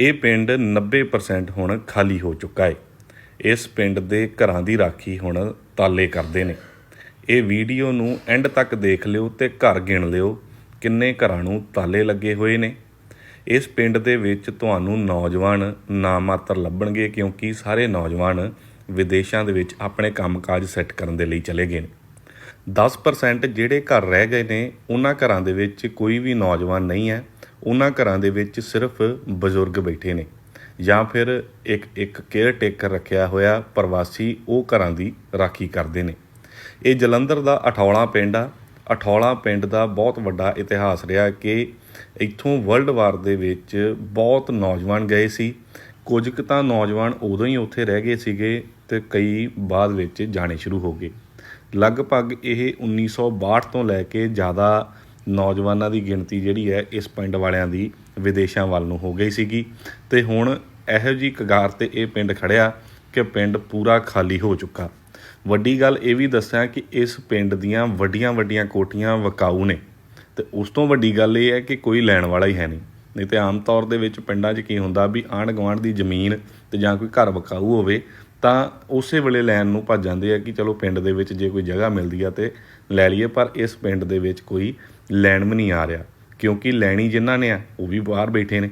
ਇਹ ਪਿੰਡ 90% ਹੁਣ ਖਾਲੀ ਹੋ ਚੁੱਕਾ ਹੈ ਇਸ ਪਿੰਡ ਦੇ ਘਰਾਂ ਦੀ ਰਾਖੀ ਹੁਣ ਤਾਲੇ ਕਰਦੇ ਨੇ। ਇਹ ਵੀਡੀਓ ਨੂੰ ਐਂਡ ਤੱਕ ਦੇਖ ਲਿਓ ਤੇ ਘਰ ਗਿਣ ਲਿਓ ਕਿੰਨੇ ਘਰਾਂ ਨੂੰ ਤਾਲੇ ਲੱਗੇ ਹੋਏ ਨੇ। ਇਸ ਪਿੰਡ ਦੇ ਵਿੱਚ ਤੁਹਾਨੂੰ ਨੌਜਵਾਨ ਨਾ ਮਾਤਰ ਲੱਭਣਗੇ ਕਿਉਂਕਿ ਸਾਰੇ ਨੌਜਵਾਨ ਵਿਦੇਸ਼ਾਂ ਦੇ ਵਿੱਚ ਆਪਣੇ ਕੰਮਕਾਜ ਸੈੱਟ ਕਰਨ ਦੇ ਲਈ ਚਲੇ ਗਏ ਨੇ। 10% ਜਿਹੜੇ ਘਰ ਰਹਿ ਗਏ ਨੇ, ਉਹਨਾਂ ਘਰਾਂ ਦੇ ਵਿੱਚ ਕੋਈ ਵੀ ਨੌਜਵਾਨ ਨਹੀਂ ਹੈ। ਉਹਨਾਂ ਘਰਾਂ ਦੇ ਵਿੱਚ ਸਿਰਫ ਬਜ਼ੁਰਗ ਬੈਠੇ ਨੇ ਜਾਂ ਫਿਰ ਇੱਕ ਇੱਕ ਕੇਅਰ ਟੇਕਰ ਰੱਖਿਆ ਹੋਇਆ ਪ੍ਰਵਾਸੀ ਉਹ ਘਰਾਂ ਦੀ ਰਾਖੀ ਕਰਦੇ ਨੇ। ਇਹ ਜਲੰਧਰ ਦਾ ਅਠੌਲਾ ਪਿੰਡ ਆ। ਅਠੌਲਾ ਪਿੰਡ ਦਾ ਬਹੁਤ ਵੱਡਾ ਇਤਿਹਾਸ ਰਿਹਾ ਕਿ ਇੱਥੋਂ ਵਰਲਡ ਵਾਰ ਦੇ ਵਿੱਚ ਬਹੁਤ ਨੌਜਵਾਨ ਗਏ ਸੀ। ਕੁਝ ਕੁ ਤਾਂ ਨੌਜਵਾਨ ਉਦੋਂ ਹੀ ਉੱਥੇ ਰਹਿ ਗਏ ਸੀਗੇ ਤੇ ਕਈ ਬਾਅਦ ਵਿੱਚ ਜਾਣੇ ਸ਼ੁਰੂ ਹੋ ਗਏ। ਲਗਭਗ ਇਹ 1962 ਤੋਂ ਲੈ ਕੇ ਜ਼ਿਆਦਾ ਨੌਜਵਾਨਾਂ ਦੀ ਗਿਣਤੀ ਜਿਹੜੀ ਹੈ ਇਸ ਪਿੰਡ ਵਾਲਿਆਂ ਦੀ ਵਿਦੇਸ਼ਾਂ ਵੱਲ ਨੂੰ ਹੋ ਗਈ ਸੀਗੀ। ਤੇ ਹੁਣ ਇਹੋ ਜੀ ਕਗਾਰ ਤੇ ਇਹ ਪਿੰਡ ਖੜਿਆ ਕਿ ਪਿੰਡ ਪੂਰਾ ਖਾਲੀ ਹੋ ਚੁੱਕਾ। ਵੱਡੀ ਗੱਲ ਇਹ ਵੀ ਦੱਸਿਆ ਕਿ ਇਸ ਪਿੰਡ ਦੀਆਂ ਵੱਡੀਆਂ ਵੱਡੀਆਂ ਕੋਠੀਆਂ ਵਕਾਊ ਨੇ। ਤੇ ਉਸ ਤੋਂ ਵੱਡੀ ਗੱਲ ਇਹ ਹੈ ਕਿ ਕੋਈ ਲੈਣ ਵਾਲਾ ਹੀ ਹੈ ਨਹੀਂ। ਨਹੀਂ ਤੇ ਆਮ ਤੌਰ ਦੇ ਵਿੱਚ ਪਿੰਡਾਂ 'ਚ ਕੀ ਹੁੰਦਾ ਵੀ ਆਂਢ ਗੁਆਂਢ ਦੀ ਜ਼ਮੀਨ ਤੇ ਜਾਂ ਕੋਈ ਘਰ ਵਕਾਊ ਹੋਵੇ ਤਾਂ ਉਸੇ ਵੇਲੇ ਲੈਣ ਨੂੰ ਭੱਜ ਜਾਂਦੇ ਆ ਕਿ ਚਲੋ ਪਿੰਡ ਦੇ ਵਿੱਚ ਜੇ ਕੋਈ ਜਗ੍ਹਾ ਮਿਲਦੀ ਆ ਤੇ ਲੈ ਲਈਏ, ਪਰ ਇਸ ਪਿੰਡ ਦੇ ਵਿੱਚ ਕੋਈ ਲੈਣ ਵੀ ਨਹੀਂ ਆ ਰਿਹਾ, ਕਿਉਂਕਿ ਲੈਣੀ ਜਿਨ੍ਹਾਂ ਨੇ ਆ, ਉਹ ਵੀ ਬਾਹਰ ਬੈਠੇ ਨੇ।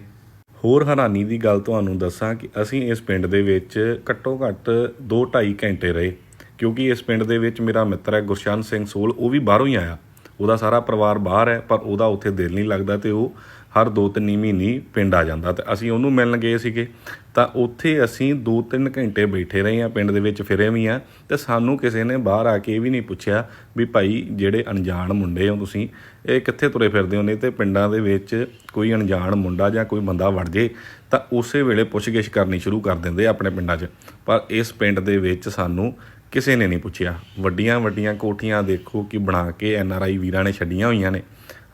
ਹੋਰ ਹੈਰਾਨੀ ਦੀ ਗੱਲ ਤੁਹਾਨੂੰ ਦੱਸਾਂ ਕਿ ਅਸੀਂ ਇਸ ਪਿੰਡ ਦੇ ਵਿੱਚ ਘੱਟੋ ਘੱਟ 2.5 ਘੰਟੇ ਰਹੇ, ਕਿਉਂਕਿ ਇਸ ਪਿੰਡ ਦੇ ਵਿੱਚ ਮੇਰਾ ਮਿੱਤਰ ਹੈ ਗੁਰਸ਼ਨ ਸਿੰਘ ਸੋਲ, ਉਹ ਵੀ ਬਾਹਰੋਂ ਹੀ ਆਇਆ। ਉਹਦਾ ਸਾਰਾ ਪਰਿਵਾਰ ਬਾਹਰ ਹੈ, ਪਰ ਉਹਦਾ ਉੱਥੇ ਦਿਲ ਨਹੀਂ ਲੱਗਦਾ ਤੇ ਉਹ ਹਰ 2-3 ਮਹੀਨੇ ਪਿੰਡ ਆ ਜਾਂਦਾ ਤੇ ਅਸੀਂ ਉਹਨੂੰ ਮਿਲਣ ਗਏ ਸੀਗੇ। ਤਾਂ ਉੱਥੇ ਅਸੀਂ 2-3 ਘੰਟੇ ਬੈਠੇ ਰਹੇ ਆ ਪਿੰਡ ਦੇ ਵਿੱਚ ਫਿਰੇ ਵੀ ਆ ਤੇ ਸਾਨੂੰ ਕਿਸੇ ਨੇ ਬਾਹਰ ਆ ਕੇ ਇਹ ਵੀ ਨਹੀਂ ਪੁੱਛਿਆ ਵੀ ਭਾਈ ਜਿਹੜੇ ਅਣਜਾਣ ਮੁੰਡੇ ਹੋ ਤੁਸੀਂ, ਇਹ ਕਿੱਥੇ ਤੁਰੇ ਫਿਰਦੇ ਹੋ ਨੇ ਤੇ ਪਿੰਡਾਂ ਦੇ ਵਿੱਚ ਕੋਈ ਅਣਜਾਣ ਮੁੰਡਾ ਜਾਂ ਕੋਈ ਬੰਦਾ ਵੜ ਜੇ ਤਾਂ ਉਸੇ ਵੇਲੇ ਪੁੱਛਗਿੱਛ ਕਰਨੀ ਸ਼ੁਰੂ ਕਰ ਦਿੰਦੇ ਆਪਣੇ ਪਿੰਡਾਂ 'ਚ। ਪਰ ਇਸ ਪਿੰਡ ਦੇ ਵਿੱਚ ਸਾਨੂੰ ਕਿਸੇ ਨੇ ਨਹੀਂ ਪੁੱਛਿਆ। ਵੱਡੀਆਂ ਵੱਡੀਆਂ ਕੋਠੀਆਂ ਦੇਖੋ ਕਿ ਬਣਾ ਕੇ ਐਨ ਆਰ ਆਈ ਵੀਰਾਂ ਨੇ ਛੱਡੀਆਂ ਹੋਈਆਂ ਨੇ।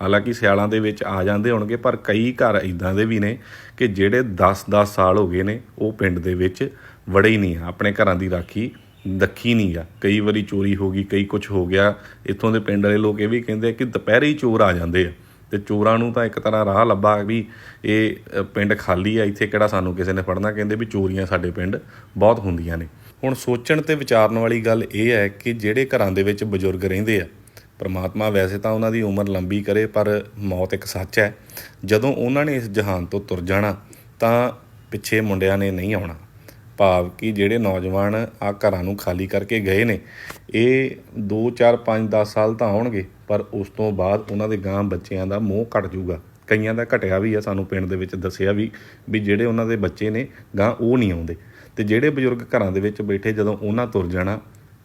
ਹਾਲਾਂਕਿ ਸਿਆਲਾਂ ਦੇ ਵਿੱਚ ਆ ਜਾਂਦੇ ਹੋਣਗੇ, ਪਰ ਕਈ ਘਰ ਇਦਾਂ ਦੇ ਵੀ ਨੇ ਕਿ ਜਿਹੜੇ 10-10 ਸਾਲ ਹੋ ਗਏ ਨੇ, ਉਹ ਪਿੰਡ ਦੇ ਵਿੱਚ ਵੜੇ ਹੀ ਨਹੀਂ ਆ, ਆਪਣੇ ਘਰਾਂ ਦੀ ਰਾਖੀ ਦੱਖੀ ਨਹੀਂ ਆ। ਕਈ ਵਾਰੀ ਚੋਰੀ ਹੋ ਗਈ, ਕਈ ਕੁਝ ਹੋ ਗਿਆ। ਇੱਥੋਂ ਦੇ ਪਿੰਡ ਵਾਲੇ ਲੋਕ ਇਹ ਵੀ ਕਹਿੰਦੇ ਕਿ ਦੁਪਹਿਰੇ ਹੀ ਚੋਰ ਆ ਜਾਂਦੇ ਆ। ਤੇ ਚੋਰਾਂ ਨੂੰ ਤਾਂ ਇੱਕ ਤਰ੍ਹਾਂ ਰਾਹ ਲੱਭਾ ਵੀ ਇਹ ਪਿੰਡ ਖਾਲੀ ਆ, ਇੱਥੇ ਕਿਹੜਾ ਸਾਨੂੰ ਕਿਸੇ ਨੇ ਫੜਨਾ? ਕਹਿੰਦੇ ਵੀ ਚੋਰੀਆਂ ਸਾਡੇ ਪਿੰਡ ਬਹੁਤ ਹੁੰਦੀਆਂ ਨੇ। ਹੁਣ ਸੋਚਣ ਤੇ ਵਿਚਾਰਨ ਵਾਲੀ ਗੱਲ ਇਹ ਹੈ ਕਿ ਜਿਹੜੇ ਘਰਾਂ ਦੇ ਵਿੱਚ ਬਜ਼ੁਰਗ ਰਹਿੰਦੇ ਆ, ਪਰਮਾਤਮਾ ਵੈਸੇ ਤਾਂ ਉਹਨਾਂ ਦੀ ਉਮਰ ਲੰਬੀ ਕਰੇ, ਪਰ ਮੌਤ ਇੱਕ ਸੱਚ ਹੈ। ਜਦੋਂ ਉਹਨਾਂ ਨੇ ਇਸ ਜਹਾਨ ਤੋਂ ਤੁਰ ਜਾਣਾ, ਤਾਂ ਪਿੱਛੇ ਮੁੰਡਿਆਂ ਨੇ ਨਹੀਂ ਆਉਣਾ। ਭਾਵ ਕਿ ਜਿਹੜੇ ਨੌਜਵਾਨ ਆ ਘਰਾਂ ਨੂੰ ਖਾਲੀ ਕਰਕੇ ਗਏ ਨੇ, ਇਹ 2 4 5 10 ਸਾਲ ਤਾਂ ਆਉਣਗੇ ਪਰ ਉਸ ਤੋਂ ਬਾਅਦ ਉਹਨਾਂ ਦੇ ਗਾਂ ਬੱਚਿਆਂ ਦਾ ਮੋਹ ਘਟ ਜਾਊਗਾ। ਕਈਆਂ ਦਾ ਘਟਿਆ ਵੀ ਆ, ਸਾਨੂੰ ਪਿੰਡ ਦੇ ਵਿੱਚ ਦੱਸਿਆ ਵੀ ਵੀ ਜਿਹੜੇ ਉਹਨਾਂ ਦੇ ਬੱਚੇ ਨੇ ਗਾਂ ਉਹ ਨਹੀਂ ਆਉਂਦੇ। ਤੇ ਜਿਹੜੇ ਬਜ਼ੁਰਗ ਘਰਾਂ ਦੇ ਵਿੱਚ ਬੈਠੇ, ਜਦੋਂ ਉਹਨਾਂ ਤੁਰ ਜਾਣਾ,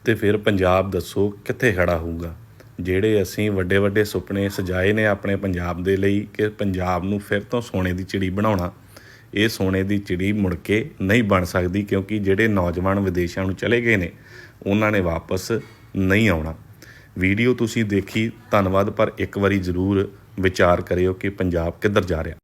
ਤੇ ਫਿਰ ਪੰਜਾਬ ਦੱਸੋ ਕਿੱਥੇ ਖੜਾ ਹੋਊਗਾ? ਜਿਹੜੇ ਅਸੀਂ ਵੱਡੇ ਵੱਡੇ ਸੁਪਨੇ ਸਜਾਏ ਨੇ ਆਪਣੇ ਪੰਜਾਬ ਦੇ ਲਈ, ਕਿ ਪੰਜਾਬ ਨੂੰ ਫਿਰ ਤੋਂ ਸੋਨੇ ਦੀ ਚਿੜੀ ਬਣਾਉਣਾ ਇਹ ਸੋਨੇ ਦੀ ਚਿੜੀ ਮੁੜ ਕੇ ਨਹੀਂ ਬਣ ਸਕਦੀ ਕਿਉਂਕਿ ਜਿਹੜੇ ਨੌਜਵਾਨ ਵਿਦੇਸ਼ਾਂ ਨੂੰ ਚਲੇ ਗਏ ਨੇ, ਉਹਨਾਂ ਨੇ ਵਾਪਸ ਨਹੀਂ ਆਉਣਾ। ਵੀਡੀਓ ਤੁਸੀਂ ਦੇਖੀ, ਧੰਨਵਾਦ, ਪਰ ਇੱਕ ਵਾਰੀ ਜ਼ਰੂਰ ਵਿਚਾਰ ਕਰਿਓ ਕਿ ਪੰਜਾਬ ਕਿੱਧਰ ਜਾ ਰਿਹਾ।